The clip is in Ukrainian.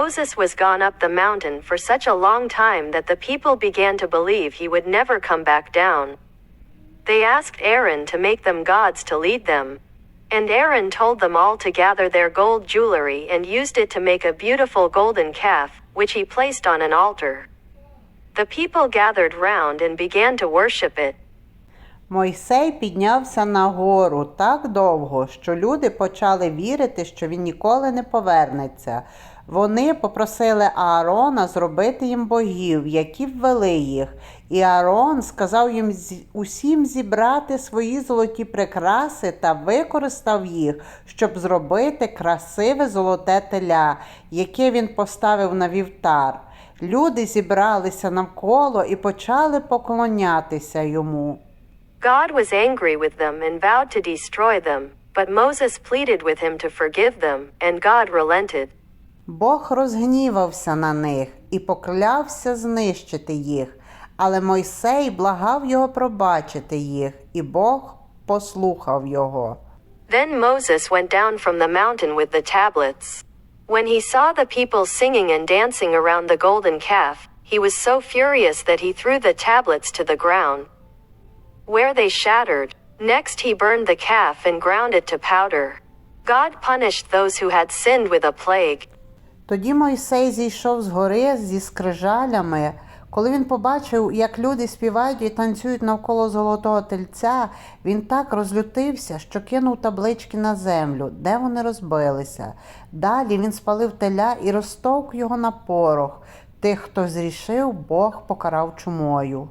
Moses was gone up the mountain for such a long time that the people began to believe he would never come back down. They asked Aaron to make them gods to lead them. And Aaron told them all to gather their gold jewelry and used it to make a beautiful golden calf, which he placed on an altar. The people gathered round and began to worship it. Мойсей піднявся на гору так довго, що люди почали вірити, що він ніколи не повернеться. Вони попросили Аарона зробити їм богів, які ввели їх. І Аарон сказав їм усім зібрати свої золоті прикраси та використав їх, щоб зробити красиве золоте теля, яке він поставив на вівтар. Люди зібралися навколо і почали поклонятися йому. God was angry with them and vowed to destroy them, but Moses pleaded with him to forgive them, and God relented. Бог розгнівався на них і поклявся знищити їх, але Мойсей благав його пробачити їх, і Бог послухав його. Then Moses went down from the mountain with the tablets. When he saw the people singing and dancing around the golden calf, he was so furious that he threw the tablets to the ground. Where they shattered. Next, he burned the calf and ground it to powder. God punished those who had sinned with a plague. Тоді Мойсей зійшов з гори зі скрижалями. Коли він побачив, як люди співають і танцюють навколо золотого тельця, він так розлютився, що кинув таблички на землю, де вони розбилися. Далі він спалив теля і розтовк його на порох. Тих, хто зрішив, Бог покарав чумою.